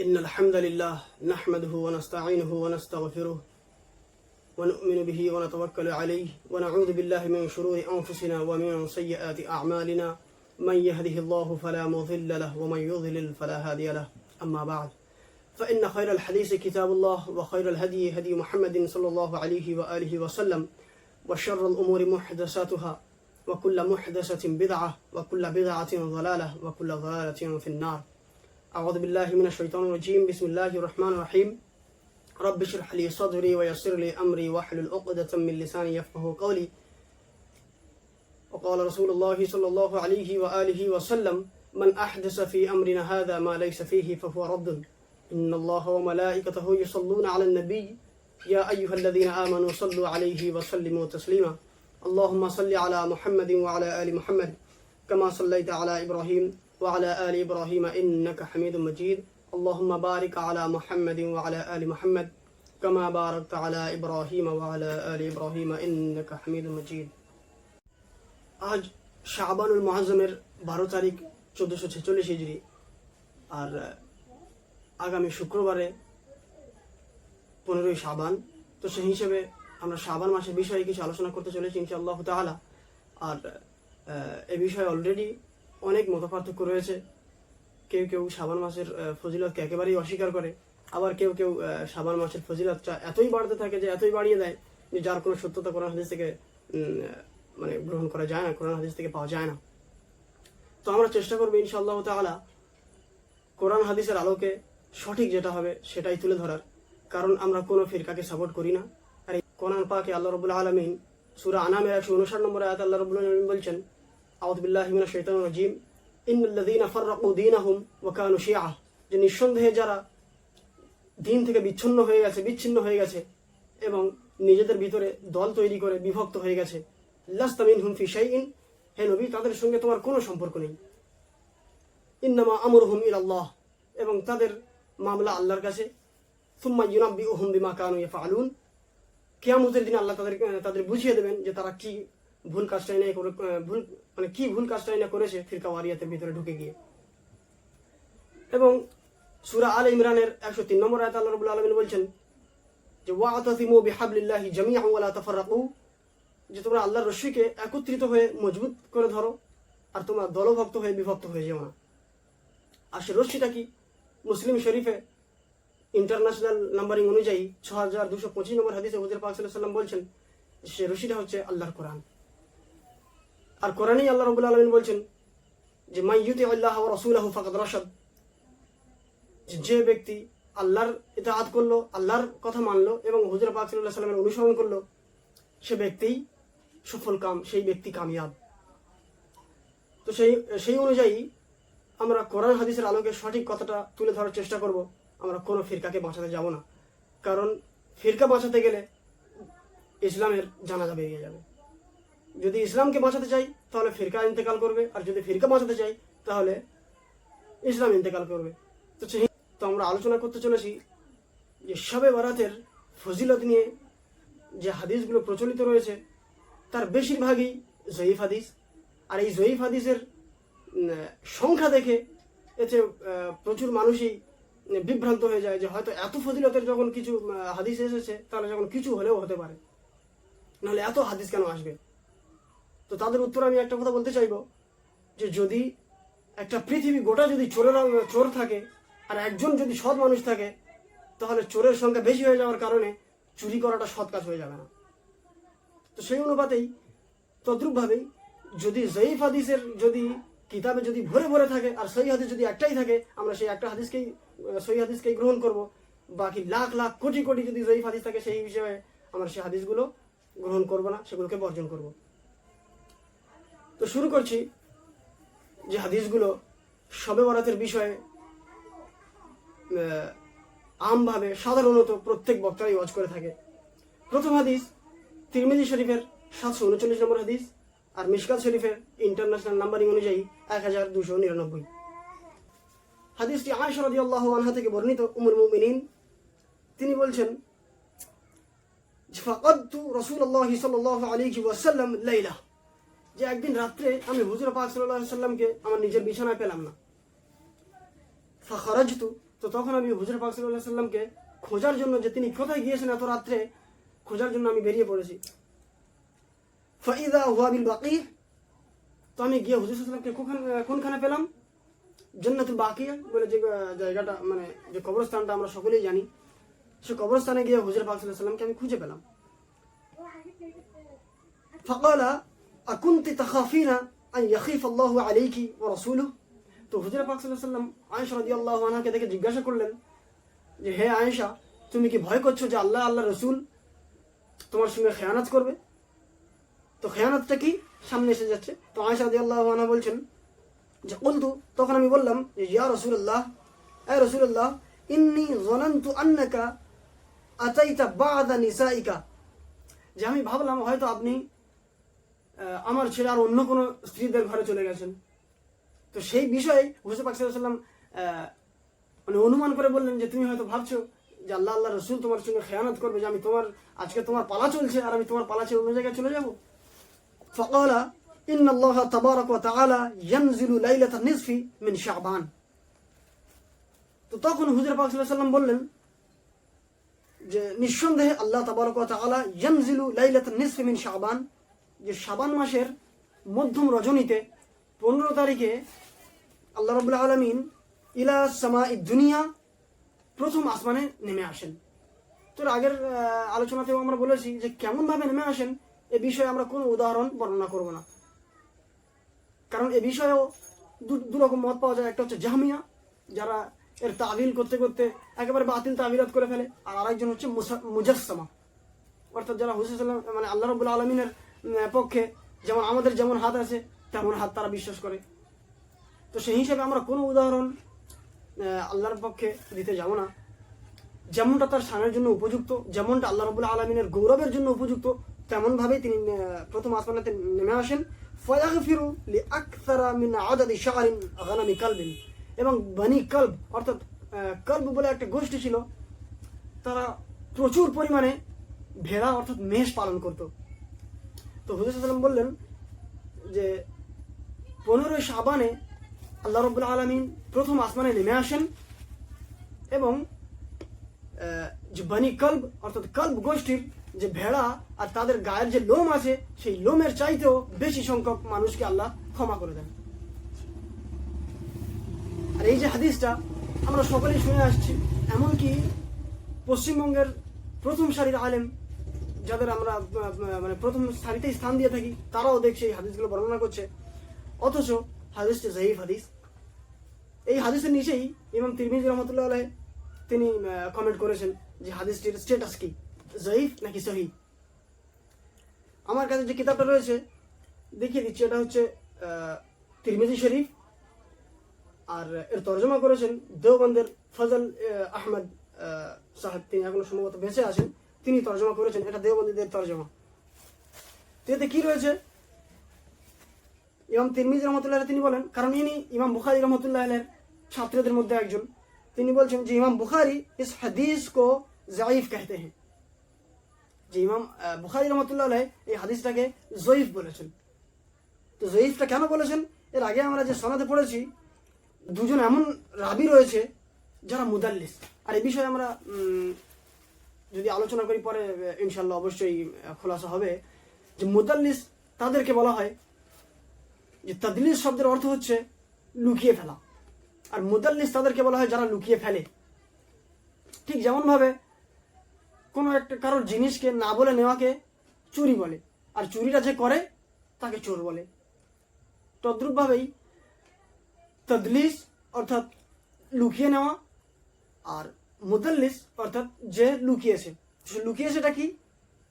إن الحمد لله نحمده ونستعينه ونستغفره ونؤمن به ونتوكل عليه ونعوذ بالله من شرور أنفسنا ومن سيئات أعمالنا. من يهده الله فلا مضل له ومن يضلل فلا هادي له. أما بعد فإن خير الحديث كتاب الله وخير الهدي هدي محمد صلى الله عليه وآله وسلم وشر الأمور محدثاتها وكل محدثة بدعة وكل بدعة ضلالة وكل ضلالة في النار. أعوذ بالله من الشيطان الرجيم. بسم الله الرحمن الرحيم. رب اشرح لي صدري ويسر لي أمري واحلل عقدة من لساني يفقه قولي. وقال رسول الله صلى الله عليه وآله وسلم من أحدث في أمرنا هذا ما ليس فيه فهو رد. إن الله وملائكته يصلون على النبي. يا أيها الذين آمنوا صلوا عليه وسلموا تسليما. اللهم صل على محمد وعلى آل محمد كما صليت على إبراهيم وعلى آل إبراهيم إنك حميد مجيد اللهم بارك على محمد وعلى آل محمد كما باركت على إبراهيم وعلى آل إبراهيم إنك حميد مجيد আজ শাহবানুল মহাজমের বারো তারিখ চোদ্দোশো ছেচল্লিশ হিজড়ি আর আহ, আগামী শুক্রবারে পনেরোই শাবান তো সেই হিসেবে আমরা শাবান মাসের বিষয়ে কিছু আলোচনা করতে চলেছি ইনশাআল্লাহ তাআলা আর আহ, এ বিষয়ে অলরেডি অনেক মতপার্থক্য রয়েছে। কেউ কেউ সাবান মাসের ফজিলতকে একেবারেই অস্বীকার করে। আবার কেউ কেউ শাবান মাসের ফজিলতটা এতই বাড়তে থাকে যে, এতই বাড়িয়ে দেয় যে, যার কোনো সত্যতা কোরআন হাদিস থেকে মানে গ্রহণ করা যায় না, কোরআন হাদিস থেকে পাওয়া যায় না। তো আমরা চেষ্টা করব ইনশাআল্লাহ তাআলা কোরআন হাদিসের আলোকে সঠিক যেটা হবে সেটাই তুলে ধরার। কারণ আমরা কোনো ফিরকাকে সাপোর্ট করি না। আর এই কোরআন পাকে আল্লাহ রবুল্লা আলমিন সুরা আনামের একশো উনষাট নম্বর আয়াত আল্লাহ রবুল্লা আলমিন বলছেন আউদুল্লাহিমিনা শৈতান রাজিম। ইন্নাল্লাযীনা ফাররাকু দীনাহুম ওয়া কানু শিয়া যে নিঃসন্দেহে যারা দিন থেকে বিচ্ছিন্ন হয়ে গেছে, বিচ্ছিন্ন হয়ে গেছে এবং নিজেদের ভিতরে দল তৈরি করে বিভক্ত হয়ে গেছে লাস্তামিন হুম ফি শাইইন। হে নবী, তাদের সঙ্গে তোমার কোনো সম্পর্ক নেই। ইন্নামা আমরুহুম ইলাল্লাহ। এবং তাদের মামলা আল্লাহর কাছে। সুম্মা ইউনাব্বিউহুম বিমা কানু ইয়াফআলুন। কিয়ামতের দিন আল্লাহ তাদের তাদের বুঝিয়ে দেবেন যে তারা কি ভুল কাজটাই না করে ভুল মানে কি ভুল কাজটাই না করেছে ফিরকা ওয়ারিয়াতের ভিতরে ঢুকে গিয়ে। এবং সূরা আল ইমরানের একশো তিন নম্বর আয়াত আল্লাহ রাব্বুল আলামিন বলছেন যে, ওয়াতাসিমু বিহাবলিল্লাহি জামিআন ওয়া লা তাফাররাকু। যে, তোমরা আল্লাহর রশ্মিকে একত্রিত হয়ে মজবুত করে ধরো, আর তোমরা দলভক্ত হয়ে বিভক্ত হয়ে যেও না। আর সে রশ্মিটা কি? মুসলিম শরীফে ইন্টারন্যাশনাল নাম্বারিং অনুযায়ী ছ হাজার দুশো পঁচিশ নম্বর হাদিসে হুজুর পাক সাল্লাম বলছেন সে রশিটা হচ্ছে আল্লাহর কোরআন। আর কোরআনেই আল্লাহ রবুল্লা আলমিন বলছেন যে মাই ইউতি আল্লাহ রসুলাহ ফাকাদ রশাদ। যে ব্যক্তি আল্লাহর ইতাআত করল, আল্লাহর কথা মানলো এবং হুজুর পাক আলাইহি সাল্লামের অনুসরণ করল, সে ব্যক্তিই সফল কাম, সেই ব্যক্তি কামিয়াব। তো সেই সেই অনুযায়ী আমরা কোরআন হাদিসের আলোকে সঠিক কথাটা তুলে ধরার চেষ্টা করব। আমরা কোনো ফিরকাকে বাঁচাতে যাব না। কারণ ফিরকা বাঁচাতে গেলে ইসলামের জানাজা বেরিয়ে যাবে। যদি ইসলামকে বাঁচাতে চাই, তাহলে ফিরকা ইন্তেকাল করবে। আর যদি ফিরকা বাঁচাতে চাই, তাহলে ইসলাম ইন্তেকাল করবে। তো তো আমরা আলোচনা করতে চলেছি যে শবে বারাতের ফজিলত নিয়ে যে হাদিসগুলো প্রচলিত রয়েছে, তার বেশিরভাগই জয়ীফ হাদিস। আর এই জয়ীফ হাদিসের সংখ্যা দেখে এতে প্রচুর মানুষই বিভ্রান্ত হয়ে যায় যে হয়তো এত ফজিলতের যখন কিছু হাদিস এসেছে, তাহলে যখন কিছু হলেও হতে পারে। নাহলে এত হাদিস কেন আসবে? তো তাদের উত্তর আমি একটা কথা বলতে চাইব, যে যদি একটা পৃথিবী গোটা যদি চোরের চোর থাকে, আর একজন যদি সৎ মানুষ থাকে, তাহলে চোরের সংখ্যা বেশি হয়ে যাওয়ার কারণে চুরি করাটা সৎ কাজ হয়ে যাবে না। তো সেই অনুপাতেই তদ্রূপভাবেই যদি জয়ীফ হাদিসের যদি কিতাবে যদি ভরে ভরে থাকে, আর সহি হাদিস যদি একটাই থাকে, আমরা সেই একটা হাদিসকেই, সহি হাদিসকেই গ্রহণ করব। বাকি লাখ লাখ কোটি কোটি যদি জয়ীফ হাদিস থাকে, সেই হিসেবে আমরা সেই হাদিসগুলো গ্রহণ করব না, সেগুলোকে বর্জন করব। তো শুরু করছি যে হাদিসগুলো শবে বরাতের বিষয়ে আমভাবে সাধারণত প্রত্যেক বক্তারাই ওয়াজ করে থাকে। প্রথম হাদিস তিরমিজি শরীফের সাতশো উনচল্লিশ নম্বর হাদিস আর মিশকাত শরীফের ইন্টারন্যাশনাল নাম্বারিং অনুযায়ী এক হাজার দুশো নিরানব্বই। হাদিসটি আয়সা রাদিয়াল্লাহু আনহা থেকে বর্ণিত উমর মুমিনিন। তিনি বলছেন, ফাকাদতু রাসূলুল্লাহি সাল্লাল্লাহু আলাইহি ওয়াসাল্লাম লাইলা যে একদিন রাত্রে আমি হুজুর পাক সাল্লামকে আমার নিজের বিছানায় পেলাম না। ফাখারাজতু, তো তখন আমি হুজুর পাক সাল্লাহ সাল্লামকে খোঁজার জন্য যে তিনি কোথায় গিয়েছেন এত রাত্রে, খোঁজার জন্য আমি বেরিয়ে পড়েছি। ফাইদা বাকি, তো আমি গিয়ে হুজুর সাল্লামকে কোনখানে পেলাম? জন্নাতুল বলে যে জায়গাটা মানে যে কবরস্থানটা আমরা সকলেই জানি, সে কবরস্থানে গিয়ে হুজুর পাক সাল্লামকে আমি খুঁজে পেলাম। আকুন্তি তাকাফিনা আন ইয়াকিফ আল্লাহ আলাইকি ও রসুলু তো হুজুর পাক সাল্লাম আয়েশা রাজি আল্লাহ আনহাকে দেখে জিজ্ঞাসা করলেন যে হে আয়েশা তুমি কি ভয় করছ যে আল্লাহ আল্লাহ রসুল তোমার সঙ্গে খেয়ানত করবে তো খেয়ানতটা কি সামনে এসে যাচ্ছে তো আয়েশা রাজি আল্লাহ আনহা বলছেন যে বলতু তখন আমি বললাম যে ইয়া রসুল্লাহ এ রসুল্লাহ ইন্নি জনান্তু আন্নাকা আতাইতা বাদা নিসাইকা যে আমি ভাবলাম হয়তো আপনি আমার ছেলে আর অন্য কোনো স্ত্রীদের ঘরে চলে গেছেন। তো সেই বিষয়ে হুসেফ আকসাল্লাম মানে অনুমান করে বললেন যে, তুমি হয়তো ভাবছ যে আল্লাহ আল্লাহ রসুল তোমার সঙ্গে খেয়ানত করবে যে আমি তোমার, আজকে তোমার পালা চলছে আর আমি তোমার পালা চেয়ে অন্য জায়গায় চলে যাব? ফকলা ইন আল্লাহ তাবারক তাআলা ইয়ানজিলু লাইলাতা নিসফি মিন শাবান। তো তখন হুজুর পাক সাল্লাল্লাহু বললেন যে, নিঃসন্দেহে আল্লাহ তাবারক ওয়া তাআলা ইয়ানজিলু লাইলাতা নিসফি মিন শাবান। যে শাবান মাসের মধ্যম রজনীতে পনেরো তারিখে আল্লাহ রাব্বুল আলামিন ইলা সামা দুনিয়া প্রথম আসমানে নেমে আসেন। তো আগের আলোচনাতেও আমরা বলেছি যে কেমন ভাবে নেমে আসেন, এ বিষয়ে আমরা কোনো উদাহরণ বর্ণনা করব না। কারণ এ বিষয়েও দু- রকম মত পাওয়া যায়। একটা হচ্ছে জাহামিয়া, যারা এর তাবিল করতে করতে একেবারে বাতিল তাবিলাত করে ফেলে, আর আরেকজন হচ্ছে মুজাসসামা। অর্থাৎ যারা হুসেন মানে আল্লাহ রবুল্লা আলমিনের পক্ষে যেমন আমাদের যেমন হাত আছে তেমন হাত তারা বিশ্বাস করে। তো সেই হিসেবে আমরা কোনো উদাহরণ আল্লাহর পক্ষে দিতে যাব না। যেমনটা তার স্থানের জন্য উপযুক্ত যেমনটা আল্লাহ রবুল্লা আলমিনের গৌরবের জন্য উপযুক্ত তেমনভাবেই তিনি প্রথম আসমানাতে নেমে আসেন। এবং বানি কলব অর্থাৎ আহ, বলে একটা গোষ্ঠী ছিল তারা প্রচুর পরিমাণে ভেড়া অর্থাৎ মেষ পালন করত। তো হুজুর সাল্লাম বললেন যে পনেরোই সাবানে আল্লাহ রব্বুল আলমিন প্রথম আসমানে নেমে আসেন এবং যে বানি কল্ব, অর্থাৎ কল্ব গোষ্ঠীর যে ভেড়া আর তাদের গায়ের যে লোম আছে, সেই লোমের চাইতেও বেশি সংখ্যক মানুষকে আল্লাহ ক্ষমা করে দেন। আর এই যে হাদিসটা আমরা সকলেই শুনে আসছি, এমনকি পশ্চিমবঙ্গের প্রথম সারির আলেম যাদের আমরা মানে প্রথম সারিতে স্থান দিয়ে থাকি তারাও দেখছে এই হাদিসগুলো বর্ণনা করছে। অথচ হাদিসটি জয়ীফ হাদিস এই হাদিসের নিচেই ইমাম তিরমিজি রহমতুল্লাহ আলাই তিনি কমেন্ট করেছেন যে হাদিসটির স্টেটাস কি জয়ীফ নাকি সহি? আমার কাছে যে কিতাবটা রয়েছে দেখিয়ে দিচ্ছি এটা হচ্ছে তিরমিজি শরীফ। আর এর তর্জমা করেছেন দেওবন্দের ফজল আহ, আহমদ সাহেব। তিনি এখনও সম্ভবত বেঁচে আছেন। তিনি তর্জমা করেছেন এটা দেওবন্দীদের তর্জমা তো এতে কি রয়েছে ইমাম তিরমিজ রহমতুল্লাহ তিনি বলেন কারণ ইনি ইমাম বুখারি রহমতুল্লাহ ছাত্রদের মধ্যে একজন তিনি বলছেন যে ইমাম বুখারি ইস হাদিস কো জাইফ कहते हैं যে ইমাম আহ, বুখারি রহমতুল্লাহ আলাইহ এই হাদিসটাকে জয়ীফ বলেছেন তো জয়ীফটা কেন বলেছেন এর আগে আমরা যে সনাতে পড়েছি দুজন এমন রাবি রয়েছে যারা মুদাল্লিস আর এই বিষয়ে আমরা উম, যদি আলোচনা করি পরে ইনশাল্লাহ অবশ্যই খোলাসা হবে। যে মুদাল্লিস তাদেরকে বলা হয়, যে তাদলিস শব্দের অর্থ হচ্ছে লুকিয়ে ফেলা। আর মুদাল্লিস তাদেরকে বলা হয় যারা লুকিয়ে ফেলে। ঠিক যেমনভাবে কোনো একটা কারোর জিনিসকে না বলে নেওয়াকে চুরি বলে, আর চুরিটা যে করে, তাকে চোর বলে। তদ্রূপভাবেই তদলিস অর্থাৎ লুকিয়ে নেওয়া আর মুদাল্লিস, অর্থাৎ যে লুকিয়েছে। লুকিয়েছেটা কি?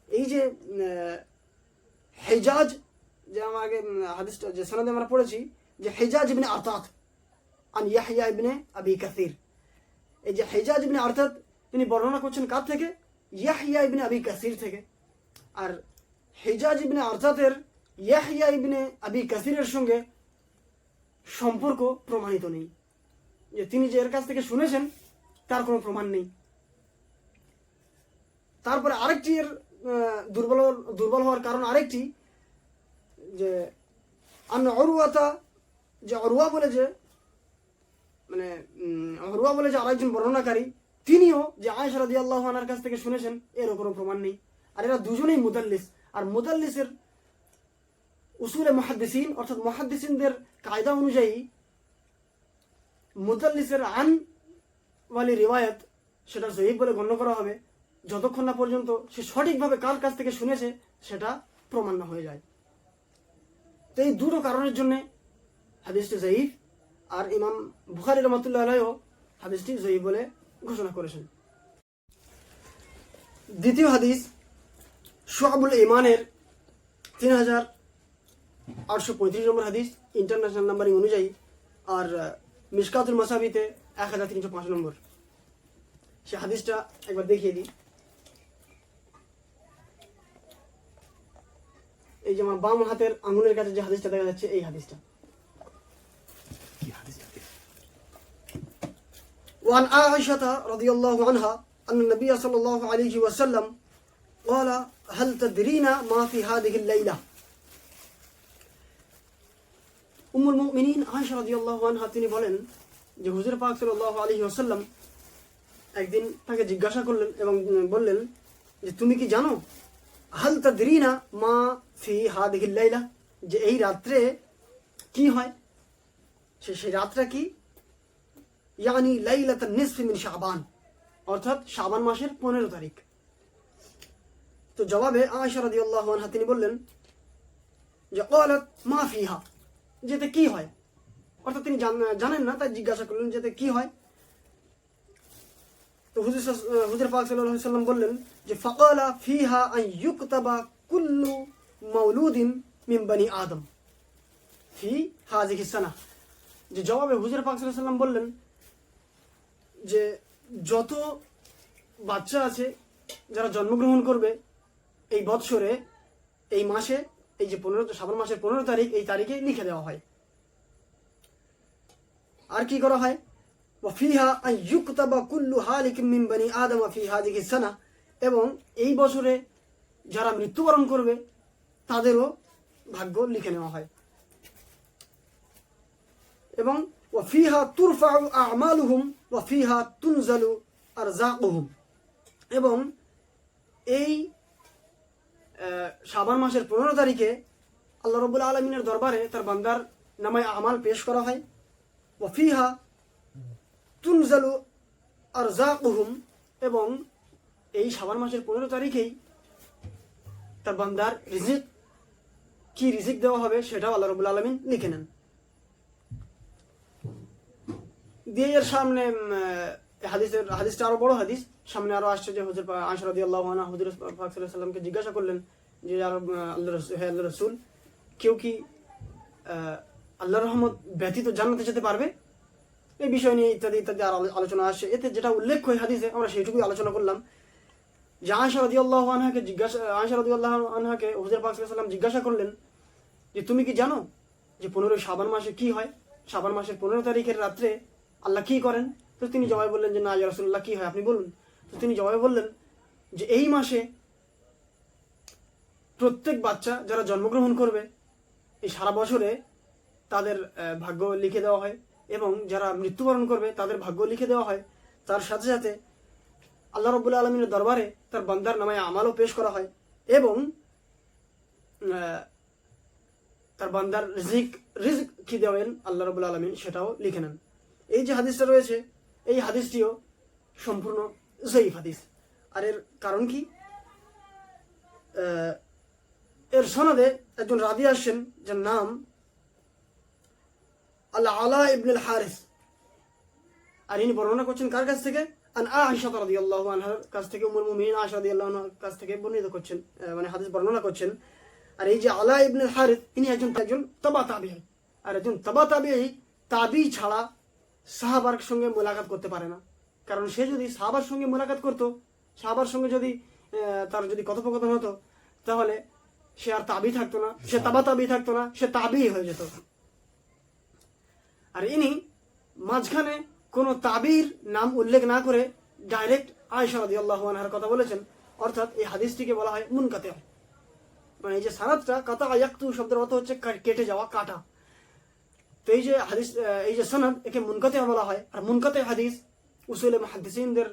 এই যে হেজাজ, যে আমরা আগে হাদিসটা, যে সনদে আমরা পড়েছি, যে হেজাজ ইবনে আরতাত, আন ইয়াহইয়া ইবনে আবি কাসির। এই যে হেজাজ ইবনে আরতাত, তিনি বর্ণনা করছেন কার থেকে? ইয়াহইয়া ইবনে আবি কাসির থেকে। আর হেজাজ ইবনে আরতাতের ইয়াহইয়া ইবনে আবি কাসিরের সঙ্গে সম্পর্ক প্রমাণিত নেই। যে তিনি যে এর কাছ থেকে শুনেছেন তার কোনো প্রমাণ নেই। তারপরে আরেকটি এর দুর্বল দুর্বল হওয়ার কারণ আরেকটি, যে আন অরুয়াতা, যে অরুয়া বলে যে মানে অরুয়া রুয়া বলে যে আরেকজন বর্ণনাকারী, তিনিও যে আয়েশা রাদি আল্লাহ আনার কাছ থেকে শুনেছেন এর কোনো প্রমাণ নেই। আর এরা দুজনেই মুদাল্লিস। আর মুদাল্লিসের উসুলে মহাদ্দিসিন, অর্থাৎ মহাদ্দিসিনদের কায়দা অনুযায়ী মুদাল্লিসের আন ওয়ালি রিওয়ায়ত, সেটা জয়ীব বলে গণ্য করা হবে। যতক্ষণ না পর্যন্ত সে সঠিকভাবে কার কাছ থেকে শুনেছে, সেটা প্রমাণ হয়ে যায়। তো এই দুটো কারণের জন্য হাদিসটি জয়ীফ আর ইমাম বুখারি রহমতুল্লাহ আলাইও হাদিসটি জয়ীফ বলে ঘোষণা করেছেন। দ্বিতীয় হাদিস সোহাবুল ইমানের তিন হাজার আটশো পঁয়ত্রিশ নম্বর হাদিস, ইন্টারন্যাশনাল নাম্বারিং অনুযায়ী। আর মিসকাতুল মাসাবিতে এক হাজার তিনশো পাঁচ নম্বর সে হাদিসটা একবার দেখিয়ে দিই এই যে আমার বাম হাতের আঙুলের কাছে যে হাদিসটা দেখা যাচ্ছে এই হাদিসটা وعن عائشة رضي الله عنها أن النبي صلى الله عليه وسلم قال هل تدرين ما في هذه الليلة উম্মুল মুমিনিন আয়েশা রাদিয়াল্লাহু আনহা তিনি বলেন যে হুজুর পাক সাল্লাল্লাহু আলাইহি ওয়াসাল্লাম একদিন তাকে জিজ্ঞাসা করলেন এবং বললেন যে, তুমি কি জানো? হাল তাদরিনা মা ফি হাদিহিল লাইলা? যে এই রাত্রে কি হয়? সে সেই রাতটা কি? ইয়ানি লাইলাত নিসফি মিন শাবান, অর্থাৎ শাবান মাসের পনেরো তারিখ। তো জবাবে আয়েশা রাদিয়াল্লাহু আনহা তিনি বললেন যে, ক্বালাত মা ফিহা। যেতে কি হয়? অর্থাৎ তিনি জান- জানেন না, তাই জিজ্ঞাসা করলেন যেতে কি হয়। তো হুজুর হুজুর পাক সাল্লাম বললেন যে, ফাকালা ফিহা আন ইউকতাবা কুল্লু মাউলুদিন মিন বানি আদম। ফি হাযিহি সানা। যে জবাবে হুজুর পাক সাল্লাম বললেন যে, যত বাচ্চা আছে যারা জন্মগ্রহণ করবে, এই বৎসরে, এই মাসে, এই যে পনেরো, শ্রাবণ মাসের পনেরো তারিখ, এই তারিখে লিখে দেওয়া হয়। আর কি করা হয়? আন ইউকতাবা কুল্লু হালিকিম মিন বানি আদম ফি হাযিহি সানা। এবং এই বছরে যারা মৃত্যুবরণ করবে, তাদেরও ভাগ্য লিখে নেওয়া হয়। এবং ওয়াফিহা তুরফাউ আমালুহুম ওয়াফিহা তুনজালু আরজাকুহুম। এবং এই শাবান মাসের পনেরো তারিখে আল্লাহ রবুল আলমিনের দরবারে তার বান্দার নামায় আমাল পেশ করা হয়। ওয়াফিহা তুনজালু আরজাকুহুম এবং এই শাবান মাসের পনেরো তারিখেই তার বান্দার রিজিক কি রিজিক দেওয়া হবে সেটাও আল্লাহ রবুল আলমিন লিখে নেন। দিয়ে এর সামনে হাদিসের, হাদিসটা আরও বড় হাদিস। সামনে আরও আসছে যে হুজুর আশরাদি আল্লাহ হুজুর সাল্লামকে জিজ্ঞাসা করলেন যে, আল্লাহ হে আল্লাহ রসুল, কেউ কি আল্লাহ রহমত ব্যতীত জান্নাতে যেতে পারবে? এই বিষয় নিয়ে ইত্যাদি ইত্যাদি আর আলোচনা আসছে। এতে যেটা উল্লেখ হয় হাদিসে, আমরা সেইটুকুই আলোচনা করলাম। যে আয়সা রদি আল্লাহ আনহাকে জিজ্ঞাসা আয়সা রদি আল্লাহ আনহাকে হুজুর পাক সাল্লাম জিজ্ঞাসা করলেন যে, তুমি কি জানো যে পনেরোই সাবান মাসে কি হয়? সাবান মাসের পনেরো তারিখের রাত্রে আল্লাহ কি করেন? তো তিনি জবাই বললেন যে, না, ইয়া রাসূলুল্লাহ, কি হয় আপনি বলুন। তো তিনি জবাই বললেন যে, এই মাসে প্রত্যেক বাচ্চা যারা জন্মগ্রহণ করবে, এই সারা বছরে তাদের ভাগ্য লিখে দেওয়া হয় এবং যারা মৃত্যুবরণ করবে তাদের ভাগ্য লিখে দেওয়া হয়। তার সাথে সাথে আল্লাহ রবুল্লা আলমিনের দরবারে তার বান্দার নামায় আমালও পেশ করা হয় এবং তার বান্দার রিজিক রিজিক কি দেবেন আল্লাহ রবুল আলমিন সেটাও লিখে নেন। এই যে হাদিসটা রয়েছে, এই হাদিসটিও সম্পূর্ণ জয়ীফ হাদিস। আর এর কারণ কি? এর সনদে একজন রাবি আসছেন, যার নাম আল্লাহ আলা ইবনুল হারিস আর ইনি বর্ণনা করছেন কার কাছ থেকে? আন রাদিয়াল্লাহু আনহার কাছ থেকে, উম্মুল মুমিনিন আয়েশা রাদিয়াল্লাহু আনহার কাছ থেকে বর্ণিত করছেন মানে হাদিস বর্ণনা করছেন। আর এই যে আলা ইবনুল হারিস ইনি একজন একজন তাবা তাবিঈ আর একজন তাবা তাবিঈ তাবি ছাড়া সাহাবার সঙ্গে মোলাকাত করতে পারে না। কারণ সে যদি সাহাবার সঙ্গে মোলাকাত করতো, সাহাবার সঙ্গে যদি তার যদি কথোপকথন হতো, তাহলে সে আর তাবি থাকতো না, সে তাবা তাবি থাকতো না, সে তাবি হয়ে যেত। আর ইনি মাঝখানে কোনো তাবির নাম উল্লেখ না করে ডাইরেক্ট আয়সা রাদি আল্লাহ কথা বলেছেন। অর্থাৎ এই হাদিসটিকে বলা হয় মুনকাতে। মানে এই যে সারাতটা কাতা আয়াক্তু শব্দের অর্থ হচ্ছে কেটে যাওয়া, কাটা। তো এই যে হাদিস এই যে সনদ, একে মুনকাতে বলা হয়। আর মুনকাতে হাদিস উসুলে হাদিসিনদের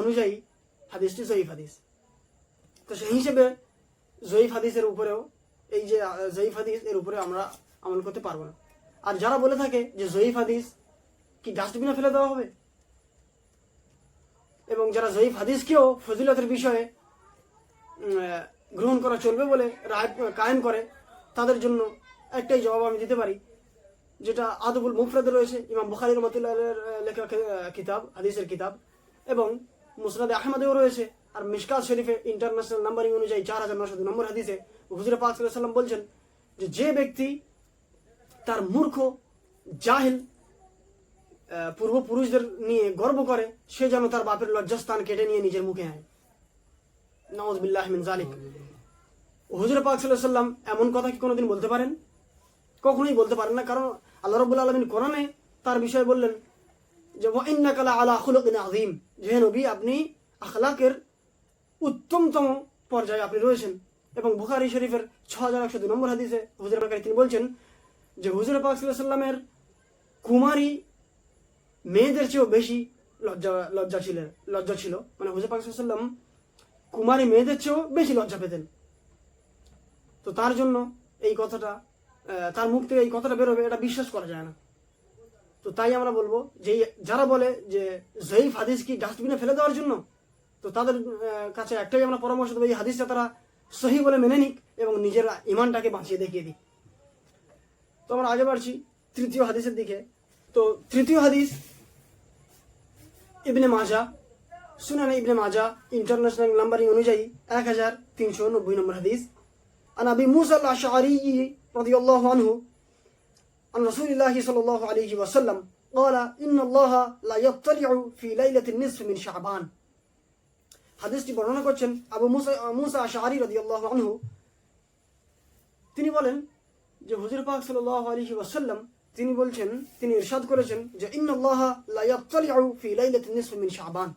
অনুযায়ী হাদিসটি জয়ীফ হাদিস। তো সেই হিসেবে জয়ীফ হাদিসের উপরেও, এই যে জয়ীফ হাদিস এর উপরে আমরা আমল করতে পারব না। আর যারা বলে থাকে যে জয়ীফ হাদিস কি ডাস্টবিনে ফেলে দেওয়া হবে? এবং যারা জয়ীফ হাদিসকেও ফজিলতের বিষয়ে গ্রহণ করা চলবে বলে রায় কায়েম করে তাদের জন্য একটাই জবাব আমি দিতে পারি যেটা আদবুল মুফরাদে রয়েছে ইমাম বুখারি রহমতুল্লাহের আহ, লেখা কিতাব হাদিসের কিতাব এবং মুসনাদে আহমদেও রয়েছে আর মিশকাত শরীফে ইন্টারন্যাশনাল নাম্বারিং অনুযায়ী চার হাজার নশো নম্বর হাদিসে হুজুর পাক সাল্লাম বলছেন যে যে ব্যক্তি তার মূর্খ, জাহিল পূর্বপুরুষদের নিয়ে গর্ব করে, সে যেন তার বাপের লজ্জাস্থান কেটে নিয়ে নিজের মুখে আয় নওয়াজ হুজুর পাক সাল্লাম এমন কথা কি কোনোদিন বলতে পারেন? কখনোই বলতে পারেন না, কারণ আল্লাহ রবুল্লা আলমিন কোরআনে তার বিষয়ে বললেন যে ওয়াইন্নাকালা আলা খুলুকিন আযীম। যে নবী, আপনি আখলাকের উত্তমতম পর্যায়ে আপনি রয়েছেন। এবং বুখারি শরীফের ছ হাজার একশো দুই নম্বর হাদিসে হুজুর তিনি বলছেন যে হুজুর পাক সাল্লামের কুমারী মেয়েদের চেয়েও বেশি লজ্জা লজ্জা ছিলেন লজ্জা ছিল। মানে হুজুর পাক সাল্লাম কুমারী মেয়েদের চেয়েও বেশি লজ্জা পেতেন। তো তার জন্য এই কথাটা তার মুখ থেকে এই কথাটা বেরোবে এটা বিশ্বাস করা যায় না। তো তাই আমরা বলব যে যারা বলে যে জয়ীফ হাদিস কি ডাস্টবিনে ফেলে দেওয়ার জন্য, তো তাদের কাছে একটাই আমরা পরামর্শ দেবো, এই হাদিসটা তারা সহি বলে মেনে নিক এবং নিজের ইমানটাকে বাঁচিয়ে দেখিয়ে দিক। তো আমরা আগে বাড়ছি তৃতীয় হাদিসের দিকে তো তৃতীয় হাদিস ইবনে মাজা সুনান ইবনে মাজা ইন্টারন্যাশনাল নাম্বারিং অনুযায়ী এক হাজার তিনশো নব্বই নম্বর হাদিস عن أبي موسى الأشعري رضي الله عنه عن رسول الله صلى الله عليه وسلم قال إن الله لا يطلع في ليلة النصف من شعبان হাদিসটি বর্ণনা করছেন আবু মুসা মুসা আশারি রাদিয়াল্লাহু আনহু তিনি বলেন যে হুজুর পাক সাল্লাল্লাহু আলাইহি ওয়াসাল্লাম তিনি বলছেন, তিনি ইরশাদ করেছেন যে মিন শাবান।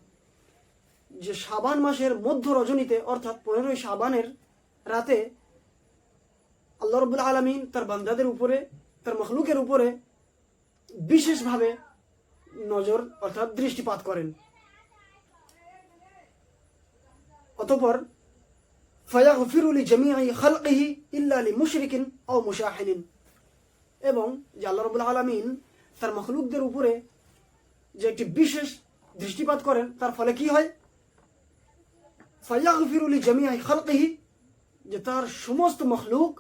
যে শাবান মাসের মধ্য রজনীতে, অর্থাৎ পনেরোই শাবানের রাতে আল্লাহ রবুল আলমিন তার বান্দাদের উপরে, তার মখলুকের উপরে বিশেষভাবে নজর, অর্থাৎ দৃষ্টিপাত করেন। অতপর ফয়াগফিরুলি জামিআই খালকিহি ইল্লা লি মুশরিকিন ও মুশাহিনিন এবং যে আল্লাহ রবুল আলমিন তার মখলুকদের উপরে যে একটি বিশেষ দৃষ্টিপাত করেন, তার ফলে কি হয়? ফয়াগফিরুলি জামিআই খালকিহি যে তার সমস্ত মখলুক,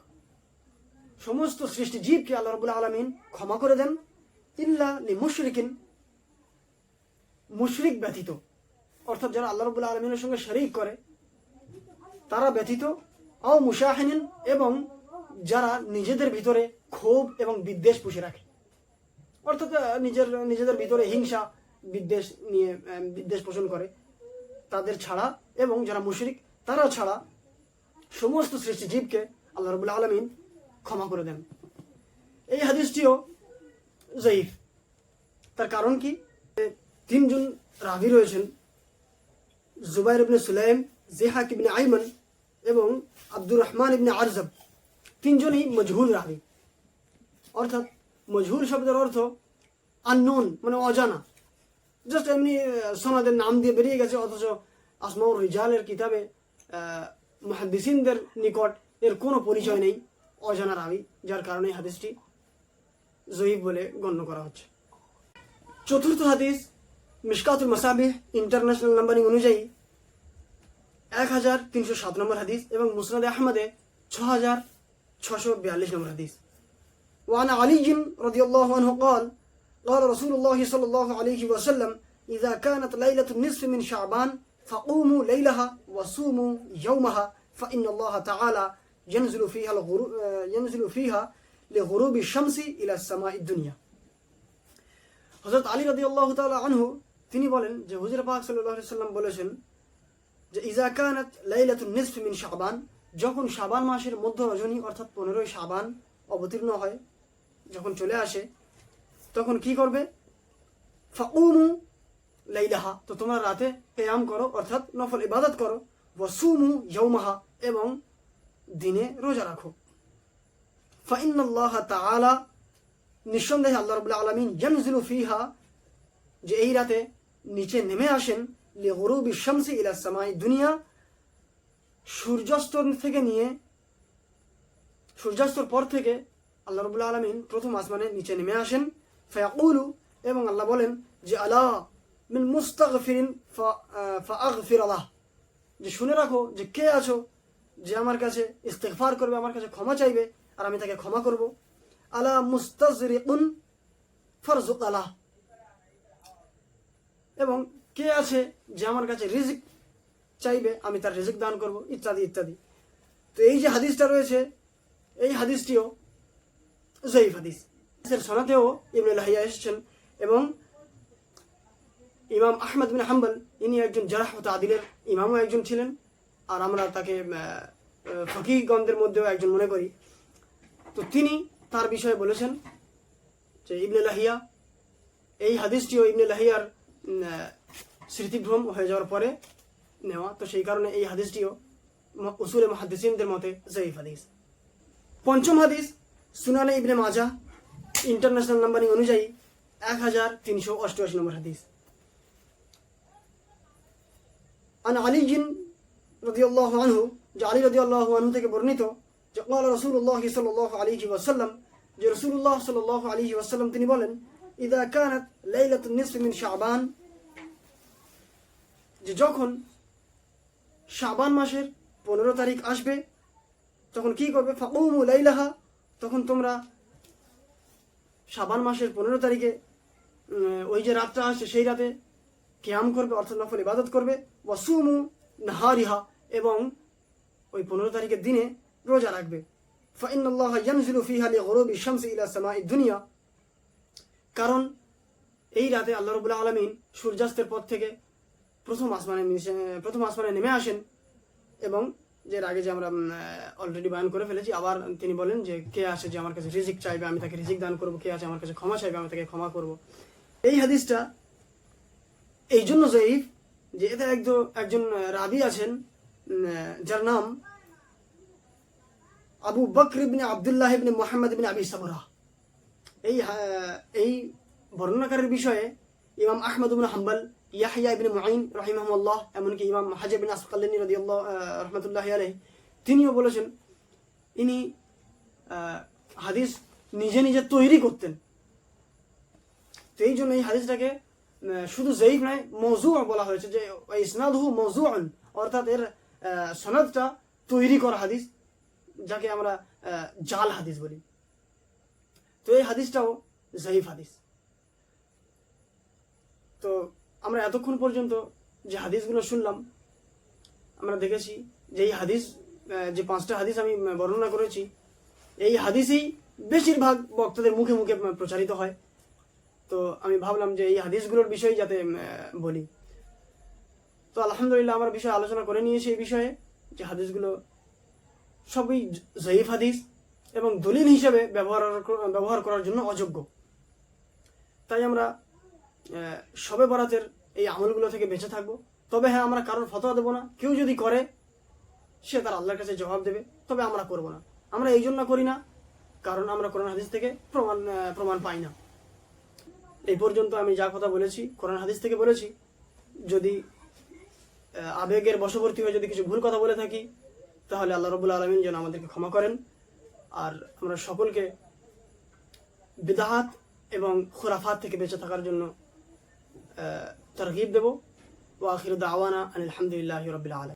সমস্ত সৃষ্টি জীবকে আল্লাহ রবুল্লা আলমিন ক্ষমা করে দেন, ইল্লা লি মুশরিকিন মুশরিক ব্যতীত। অর্থাৎ যারা আল্লাহ রবুল্লা আলমিনের সঙ্গে শরিক করে তারা ব্যতীত ও মুশাহিনিন, এবং যারা নিজেদের ভিতরে ক্ষোভ এবং বিদ্বেষ পুষে রাখে। অর্থাৎ নিজের, নিজেদের ভিতরে হিংসা, বিদ্বেষ নিয়ে বিদ্বেষ পোষণ করে। তাদের ছাড়া এবং যারা মুশরিক তারা ছাড়া সমস্ত সৃষ্টি জীবকে আল্লাহ রবুল্লা আলমিন ক্ষমা করে দেন। এই হাদিসটিও জয়ীফ তার কারণ কি? তিনজন রাবি রয়েছেন। জুবাইর ইবনে সুলাইম, জেহাক ইবনে আইমান এবং আব্দুর রহমান ইবনে আরজব, তিনজনই মজহুল রাবি। অর্থাৎ মজহুল শব্দের অর্থ আননোন মানে অজানা। জাস্ট এমনি সনদের নাম দিয়ে বেরিয়ে গেছে, অথচ আসমাউর রিজালের কিতাবে মহাদিসিনদের নিকট এর কোনো পরিচয় নেই, অজানা রাবি, যার কারণে হাদিসটি জয়ীব বলে গণ্য করা হচ্ছে। চতুর্থ হাদিস মিশকাতুল মাসাবিহ ইন্টারন্যাশনাল নাম্বারিং অনুযায়ী এক হাজার তিনশো সাত নম্বর হাদিস এবং মুসনাদ আহমদে ছ হাজার ছশো বিয়াল্লিশ নম্বর হাদিস وعن علي رضي الله عنه قال قال رسول الله صلى الله عليه وسلم إذا كانت ليلة النصف من شعبان فقوموا ليلها وصوموا يومها فإن الله تعالى ينزل فيها الغروب ينزل فيها لغروب الشمس إلى السماء الدنيا হজরত আলী রদি আল্লাহ তাআলা আনহু তিনি বলেন যে হুজুর পাক সাল্লাল্লাহু আলাইহি সাল্লাম বলেছেন যে ইজা কানাত লাইলাতুন নিসফ মিন শাবান, যখন শাবান মাসের মধ্য রজনী, অর্থাৎ পনেরোই শাবান অবতীর্ণ হয়, যখন চলে আসে, তখন কি করবে? ফাউমু লাইলাহা, তো তোমরা রাতে কেয়াম করো, অর্থাৎ নফল ইবাদত করো। ওয়াসুমু ইয়াউমাহা, এবং দিনে রোজা রাখো। ফাইনাল্লাহ তাআলা, নিঃসন্দেহে আল্লাহ রবুল্লা আলমিন ইয়ানজিলু ফিহা, যে এই রাতে নিচে নেমে আসেন লি গরুবি শামসি ইলা সামাই দুনিয়া সূর্যাস্ত থেকে নিয়ে সূর্যাস্তর পর থেকে আল্লাহ রবুল্লা আলমিন প্রথম আসমানে নিচে নেমে আসেন। ফায়াকুলু এবং আল্লাহ বলেন যে আল্লাহ মিন মুস্তাগফিরিন ফাআগফির আল্লাহ যে, শুনে রাখো যে, কে আছো যে আমার কাছে ইস্তেগফার করবে, আমার কাছে ক্ষমা চাইবে আর আমি তাকে ক্ষমা করব। আলা মুস্তাজরিকুন ফারজুক আলাহ এবং কে আছে যে আমার কাছে রিজিক চাইবে, আমি তার রিজিক দান করব, ইত্যাদি ইত্যাদি। তো এই যে হাদিসটা রয়েছে, এই হাদিসটিও জয়ীফ হাদিস। সনাতেও ইবনে লাহিয়া এসেছেন এবং ইমাম আহমদ বিন হাম্বল, ইনি একজন জারাহ ও তাদিলের ইমামও একজন ছিলেন। আর আমরা তাকে ফকিগণদের মধ্যেও একজন মনে করি। তো তিনি তার বিষয়ে বলেছেন যে ইবনে লাহিয়া, এই হাদিসটিও ইবনে লাহিয়ার স্মৃতিভ্রম হয়ে যাওয়ার পরে নেওয়া। তো সেই কারণে এই হাদিসটিও উসুরে মাহাদিসিনদের মতে জয়ীফ হাদিস। পঞ্চম হাদিস, সুনানে ইবনে মাজা ইন্টারন্যাশনাল নাম্বারিং অনুযায়ী এক হাজার তিনশো অষ্টআশি নম্বর হাদিস। আন আলী জিন রদি আল্লাহ আনহু, যে আলী রদি আল্লাহ আনহু থেকে বর্ণিত যে আল্লাহ সাল্লাহ যে সাল্লাহ তিনি বলেন, ইদা কানাত লাইলাতুন নিসফ মিন শাবান যে যখন শাবান মাসের পনেরো তারিখ আসবে, তখন কি করবে? ফাকুমু লাইলাহা, তখন তোমরা শাবান মাসের পনেরো তারিখে ওই যে রাতটা আসছে, সেই রাতে ক্যাম করবে, অর্থাৎ নফল ইবাদত করবে। ওয়াসুমু নাহারিহা, এবং ওই পনেরো তারিখের দিনে রোজা রাখবে। ফিহা দুনিয়া। কারণ এই রাতে আল্লাহ রবুল্লা আলমিন সূর্যাস্তের পর থেকে প্রথম আসমানে প্রথম আসমানে নেমে আসেন এবং যে আগে যে আমরা অলরেডি বয়ান করে ফেলেছি, আবার তিনি বলেন যে, কে আছে যে আমার কাছে রিজিক চাইবে, আমি তাকে রিজিক দান করব, কে আছে আমার কাছে ক্ষমা চাইবে, আমি তাকে ক্ষমা করব। এই হাদিসটা এই জন্য জয়ীফ যে এতে একজন একজন রাবি আছেন যার নাম আবু বকর ইবনে আবদুল্লাহ ইবনে মোহাম্মদ ইবনে আবি সাবরা। এই এই বর্ণনাকারের বিষয়ে ইমাম আহমদ ইবনে হাম্বল ইয়াহিয়া ইবনে মুঈন রাহিমাহুল্লাহ এমনকি ইমাম হাজিব বিন আসকাল্লানি রাদিয়াল্লাহু রহমাতুল্লাহি আলাইহি, তিনিও বলেছেন, ইনি হাদিস নিজে নিজে তৈরি করতেন। তো এই জন্য এই হাদিসটাকে শুধু জয়ীফ নয়, মৌজু বলা হয়েছে যে ইসনাদহু মৌজু অর্থাৎ এর সনদটা তৈরি করা হাদিস, যাকে আমরা জাল হাদিস বলি। তো এই হাদিসটাও জয়ীফ হাদিস। তো আমরা এতক্ষণ পর্যন্ত যে হাদিসগুলো শুনলাম, আমরা দেখেছি যে এই হাদিস যে পাঁচটা হাদিস আমি বর্ণনা করেছি, এই হাদিসই বেশিরভাগ বক্তাদের মুখে মুখে প্রচারিত হয়। তো আমি ভাবলাম যে এই হাদিসগুলোর বিষয়ে যাতে বলি। তো আলহামদুলিল্লাহ আমার বিষয়ে আলোচনা করে নিয়েছি এই বিষয়ে যে হাদিসগুলো সবই জয়ীফ হাদিস এবং দলিল হিসেবে ব্যবহার ব্যবহার করার জন্য অযোগ্য। তাই আমরা শবে বরাতের এই আমলগুলো থেকে বেঁচে থাকব। তবে হ্যাঁ আমরা কারোর ফতোয়া দেবো না। কেউ যদি করে, সে তার আল্লাহর কাছে জবাব দেবে। তবে আমরা করব না। আমরা এই জন্য করি না, কারণ আমরা কোরআন হাদিস থেকে প্রমাণ প্রমাণ পাই না। এই পর্যন্ত আমি যা কথা বলেছি, কোরআন হাদিস থেকে বলেছি, যদি আবেগের বশবর্তী হয়ে যদি কিছু ভুল কথা বলে থাকি, তাহলে আল্লাহ রবুল্লা আলমিন যেন আমাদেরকে ক্ষমা করেন। আর আমরা সকলকে বিদাহাত এবং খুরাফাত থেকে বেঁচে থাকার জন্য তরগিব দেব ও আখির দাওয়ানা আলহামদুলিল্লাহ রবিল আলম